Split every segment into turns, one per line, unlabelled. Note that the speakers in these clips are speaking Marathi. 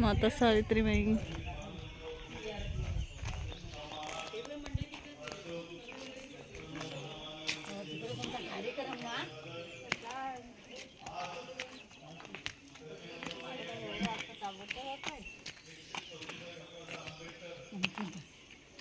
माता सावित्रीबाई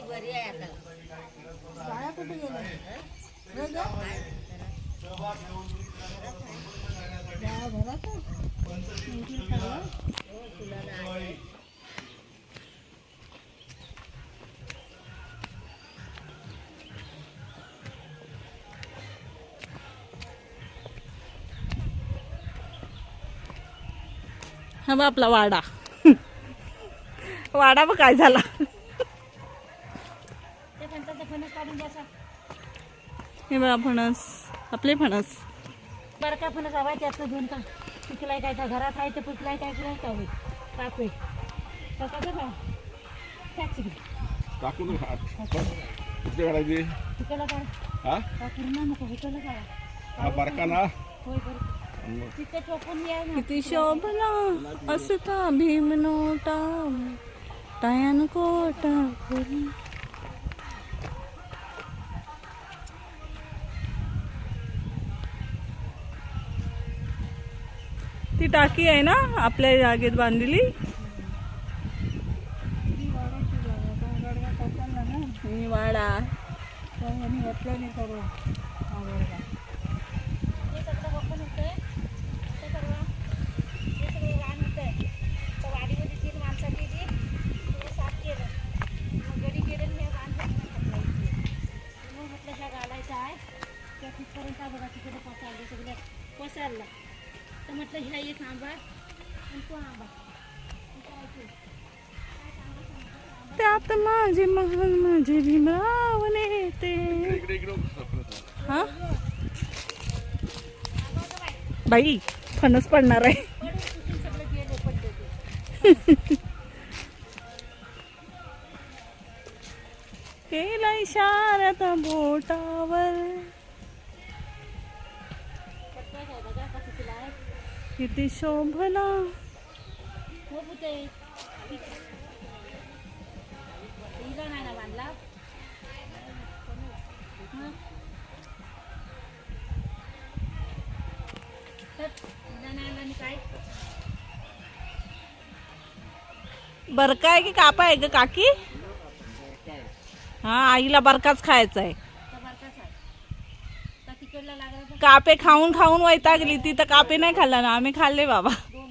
बरी
आहे?
मोठी सगळं?
हा आपला वाडा वाडा बघ काय झाला. हे बघा फणस आपले फणस.
बरं का पण हवाय त्यातलं घेऊन का? पिकलाय काय त्या घरात आहे ते पिकलाय काय काय काय होईल टॅक्सी
टाकून कुठे काढायची?
तिकडला काय
हा?
का पूर्ण नको
हा बारका ना?
होय बरं. तिथे चोपून या ना.
किती शोभला असता भीम नोटा टायन कोटा ती टाकी आहे ना आपल्या जागेत बांधलेली? वाडा
तिथपर्यंत बघा तिकडे पसारले सगळं पसारला तर म्हटलं ह्या एक आंबा आणि तो आंबा. ते?
त्यात माझे महान माझे भीमराव नेते.
इकडे इकडे
हा? बाई फणस पडणार आहे.
ते
केला इशारा बोटावर. किती शोभला. बरका आहे की कापा आहे ग काकी? हा आईला बरकाच खायचा आहे
तर बरकाच आहे तर तिकडला लागला तर
कापे खाऊन खाऊन वैतागली. ती तर कापे नाही खाल्ला ना आम्ही खाल्ले बाबा.
दोन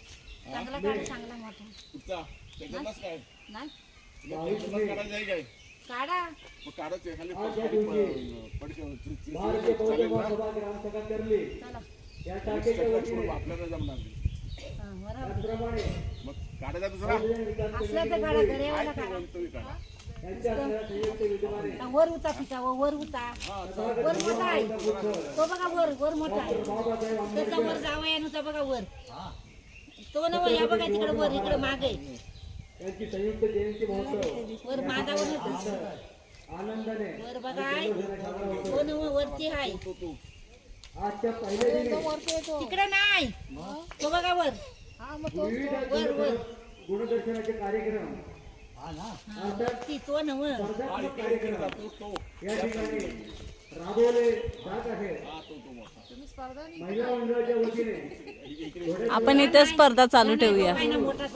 चांगला काढ चांगला मोठा.
कुठचा त्याच्यातलाच काय?
नाही?
त्याच्यातलाच काढायचं आहे काय
काढा.
मग काढायचं खाली खाली प- पडके- ची- ची- चालेल ना?
चला.
आपल्याला जमणार नाही. मग काढायचा दुसरा?
असला तर काढा वर उता पिता वर उता वर मोठा आहे. तो बघा वर वर मोठा आहे. त्याचा वर जावा यानुचा बघा वर. तो नव या बघा तिकडे वर इकडे मागे वर मागावर होता. वर बघा आहे तो नव वरती आहे तिकडे नाही. तो बघा वर. वर वर.
गुणदर्शनाचे कार्यक्रम.
हा, वरती तो नव
स्पर्धात्मक कार्यक्रम. या ठिकाणी राबवले जात वतीने
आपण इथे स्पर्धा चालू ठेवूया.
मोठा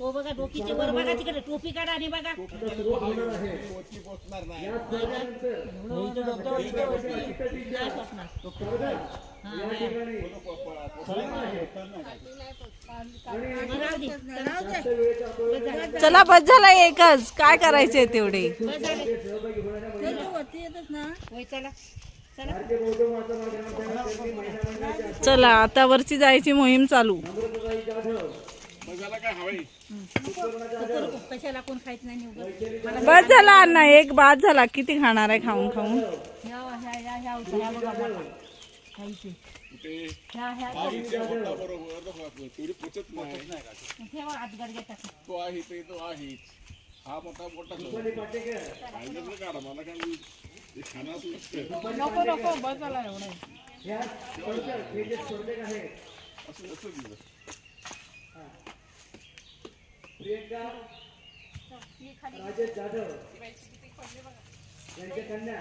तो बघा डोकीचे वर बघा तिकडे. टोपी काढा आणि बघा.
नाही
चला बस झाला एकच. काय करायचे तेवढे?
चला
आता वरची जायची मोहीम चालू.
झाला
कशाला कोण खायचं नाही
बस झाला अण्णा एक बाद झाला. किती खाणार आहे खाऊन खाऊन?
तो आहे ते तो आहेच हा मोठा मोठा
रुपाली पाटेकर
पाहिजे तर काढा मला काय ते खाणं असं नसतं.
ह्या स्पर्धक हे जे स्पर्धक आहेत
असं असं दिलं
प्रियंका राजेश जाधव यांच्या कन्या.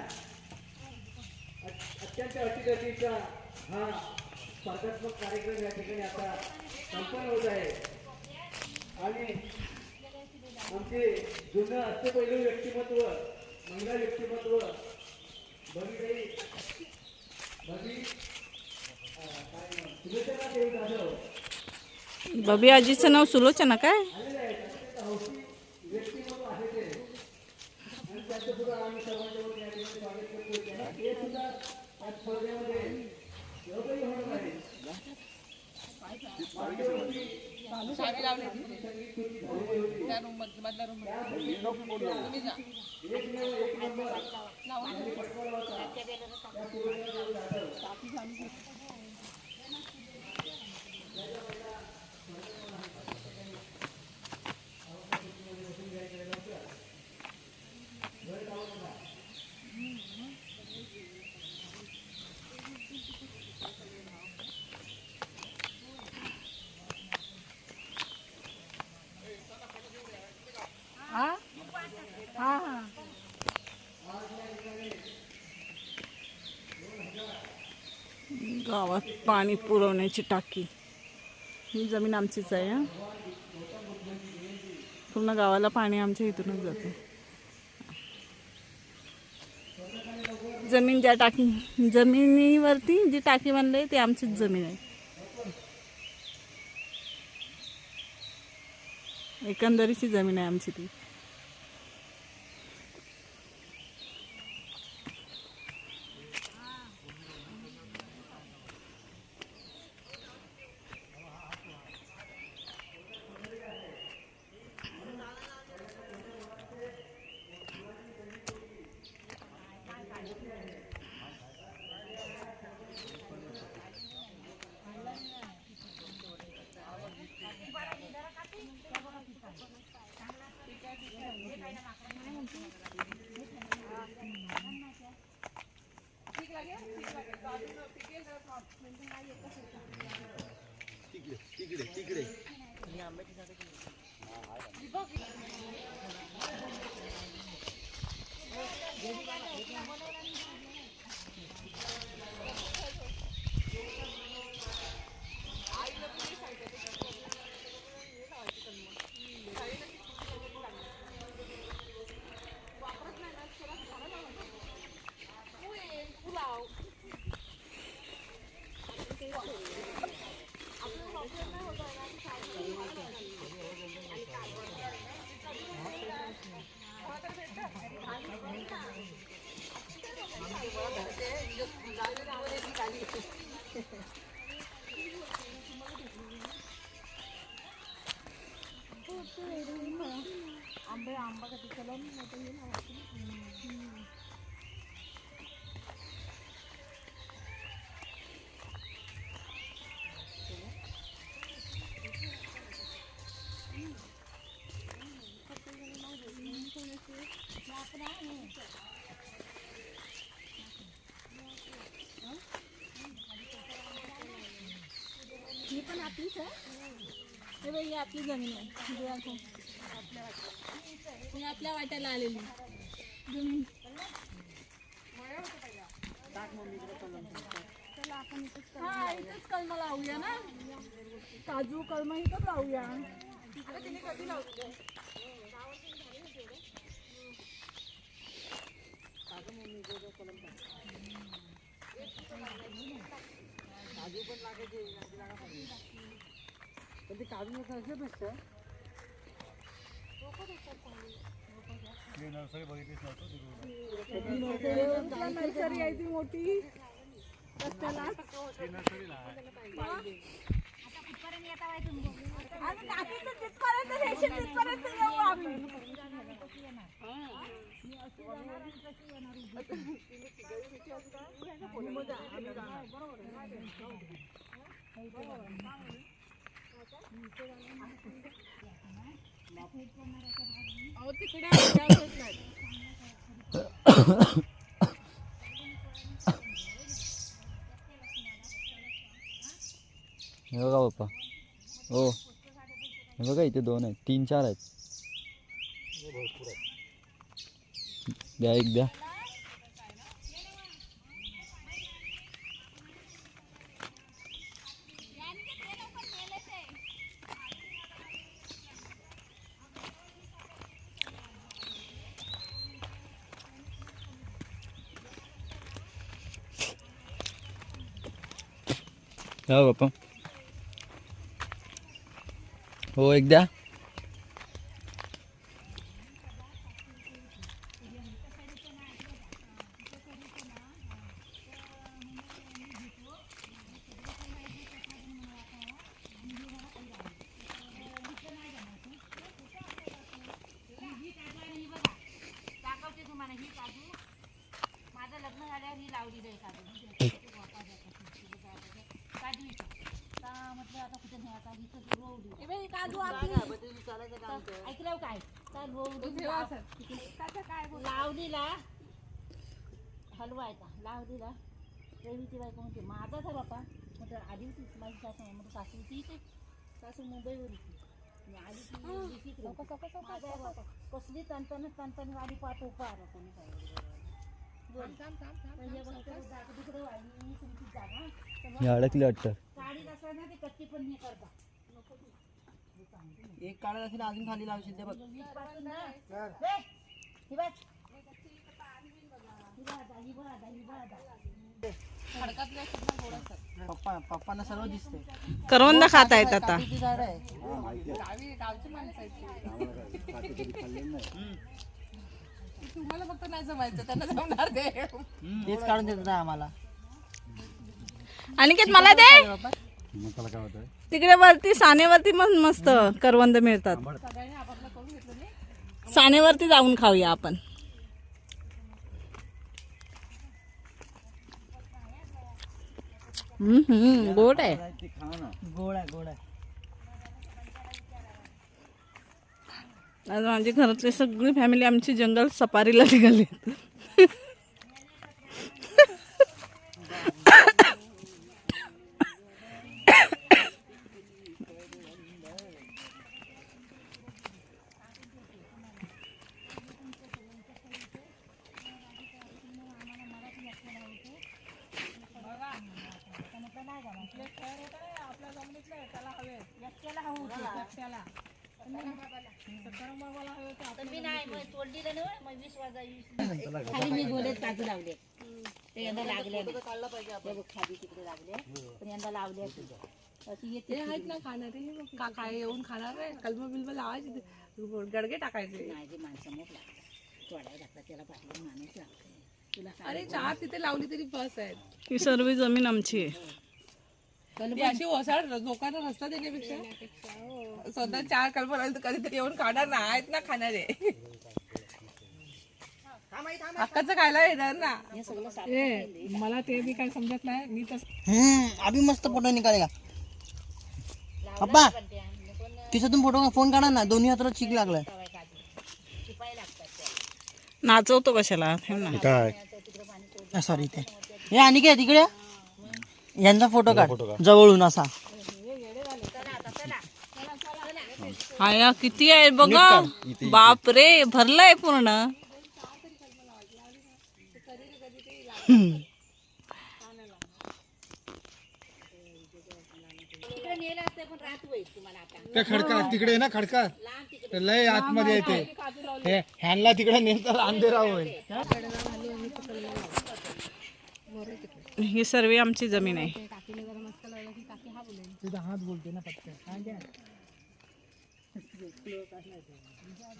अत- अत्यंत अटीतटीचा हा स्पर्धात्मक कार्यक्रम या ठिकाणी आता संपन्न होत आहे. आणि आमचे जुनं अष्टपैलू व्यक्तिमत्व महिला व्यक्तिमत्व भगिताई भगी सुलोचना देव जाधव.
बबी आजीचं नाव सुलोचना काय?
चावी लावली त्या रूम मध्ये मधल्या
गावात पाणी पुरवण्याची टाकी. ही जमीन आमचीच आहे पूर्ण गावाला पाणी आमच्या इथूनच जातं. जमीन ज्या टाकी जमिनीवरती जी टाकी बांधली आहे ती आमचीच जमीन आहे. एकंदरीची जमीन आहे आमची ती. আমরা কি সাথে কি না ভাই দিব কি Ini pun api, sir. Ini api. Ini api. Ini api. मी आपल्या वाट्याला आलेली. जमीन हा इथेच कलम लावूया ना? काजू कलम इथंच लावूया.
काजू पण ते काजू असं भेटतं
नर्सरी बघितलीच नव्हतं तिकडून
नर्सरी आहे ती मोठी रस्त्याला आणि काकीचं तिथपर्यंत रेशन तिथपर्यंत येऊ आम्ही अहो तिकडे आमच्यावरच नाही.
हे बघा पप्पा. हो. हे बघा इथे दोन आहेत. तीन चार आहेत. द्या एक द्या. द्या पप्पा हो एक द्या
दाखवते तुम्हाला ही काजू माझं लग्न झाल्यावर ही लावलेली आहे काजू काजू इथं. का म्हटलं आता कुठे नाही आता इथं रोवली
हे बाई, काजू आपली
ऐकलं काय तर रोवली लावलीला हलवायचा लावलीला रवीची बायको म्हणते माझाच आहे बापा म्हटलं आधी होती माझी सासू म्हणजे सासू होती इथे सासू मुंबईवर होती मी आली की गेली तिकडे. माझा आहे बापा. कसली तणतण तणतण गाडी पाहतो पार कोणी काय बोल. पहिले बघ तर जागा तिकडे वाढली, तुमची जागा. तर
हे अडकले वाटतं
काळी असं ना ती कच्ची पण हे करता
एक काढत असेल अजून खाली लावशील ते बघ
ना. हे, ही बघ. ही बघ आता, ही बघ आता, ही बघ आता.
पप्पा पप्पांना सर्व दिसते
करवंद खात आहेत आता.
किती झाड आहे तेच काढून देतात आम्हाला.
अनिकेत मला दे.
मग
तिकडे वरती सानेवरती पण मस्त करवंद मिळतात. सानेवरती जाऊन खाऊया आपण. हम्म, गोड आहे.
गोड आहे
आज माझी घरातली सगळी फॅमिली आमची जंगल सफारीला निघाली
तर मी नाही मग तोडलेलं मग वीस वाजा वीस खाली मी गोलेत काजू लावले ते यंदा लागले नाही. हे बघ, खाली तिकडे लागले पण यंदा लावले अशी येते
आहेत ना खाणारे का काय येऊन खाणार आहे कलम बिलम लावायचे गडगे टाकायचे
नाही ते माणसं मोठ लागतात तोडायला लागतात त्याला पाठवून माणूस तुला
अरे चार तिथे लावली तरी बस आहेत
ही सर्व जमीन आमची आहे
ती अशी ओसाड लोकांना रस्ता देण्यापेक्षा? स्वतः चार कल्पना तर कधीतरी येऊन खाणार ना आहेत ना खाणारे हक्काचं खायला येणार ना.
ए मला ते बी काय समजत नाही मी
हम्म अभी मस्त फोटो निघालेगा पप्पा तिच्यातून फोटो फोन काढा ना दोन्ही हाताला चीक लागलाय.
नाचवतो कशाला? ठेव ना.
सॉरी ते हे आणि काय तिकडे यांचा फोटो काढ. जवळून असा.
आया किती आहे बघा. बाप रे भरलाय पूर्ण.
त्या खडका तिकडे आहे ना खडका? लय आतमध्ये येते हे ह्यांना तिकडे नेतर अंधेरा होईल.
ही सर्व आमची जमीन आहे.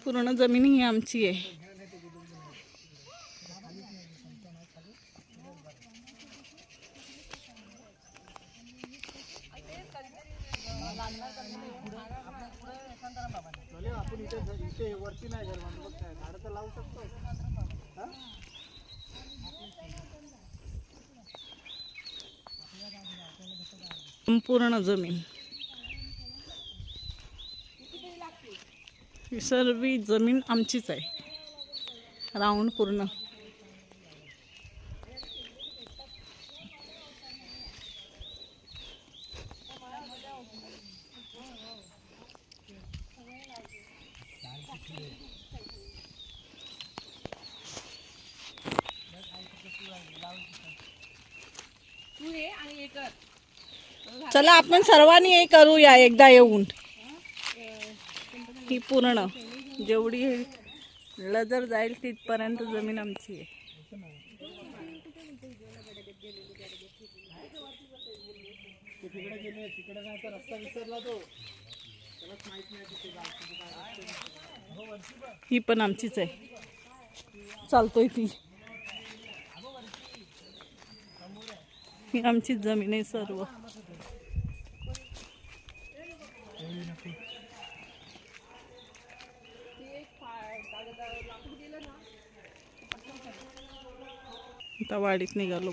पूर्ण जमीन ही आमची आहे. आपण वरती नाही घर म्हणून झाडं तर लावू शकतो संपूर्ण जमीन. ही सर्व जमीन आमचीच आहे. राऊंड पूर्ण. चला आपण सर्वांनी हे करूया एकदा येऊन. ही पूर्ण. जेवढी लजर जाईल तिथपर्यंत जमीन आमची आहे. ही पण आमचीच आहे. चालतोय ती. ही आमचीच जमीन आहे सर्व. आता वाडीत निघालो.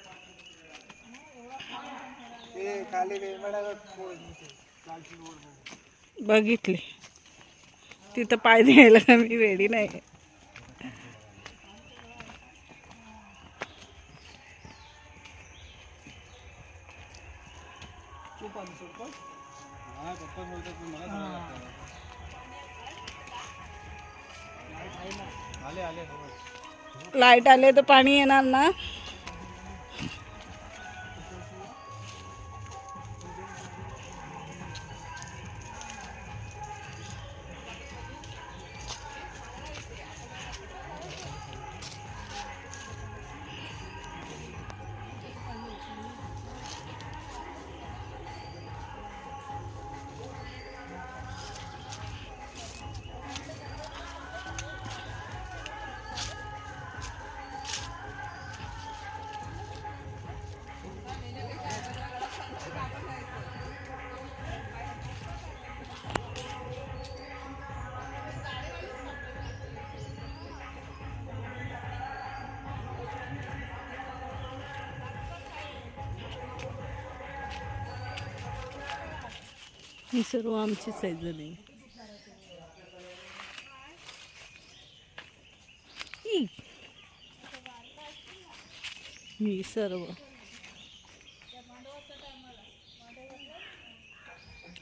बघितले. तिथं पाय द्यायला मी रेडी नाही. लाइट आले तर पाणी येणार ना? ही सर्व आमची साईज ही. ही सर्व.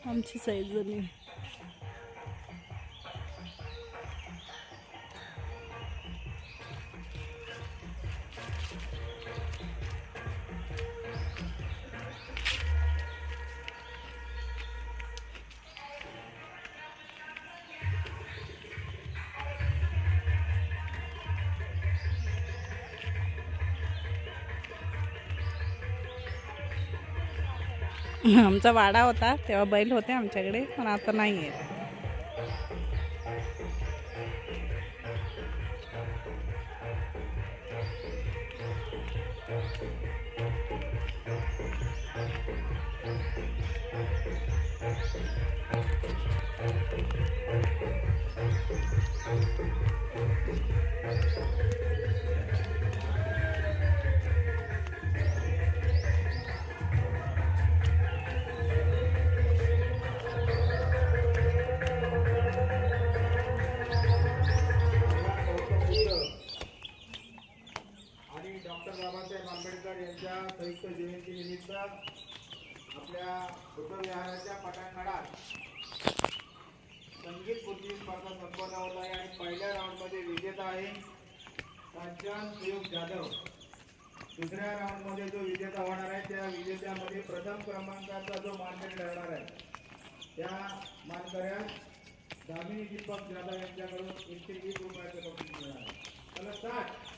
आमची सैजली आमचा वाडा होता तेव्हा बैल होते आमच्याकडे पण आता नाही आहे
you. यांच्या संयुक्त जयंतीनिमित्त आपल्या बुद्धविहाराच्या पटांगणात संगीत कृती स्पर्धा संपन्न होत आहे आणि पहिल्या राऊंडमध्ये विजेता आहे कांचन सुयोग जाधव दुसऱ्या राऊंडमध्ये जो विजेता होणार आहे त्या विजेत्यामध्ये प्रथम क्रमांकाचा जो मानकरी राहणार आहे त्या मानकऱ्यास दामिनी दीपक जाधव यांच्याकडून एकशे वीस रुपयाचं बक्षीस मिळणार आहे. चला साठ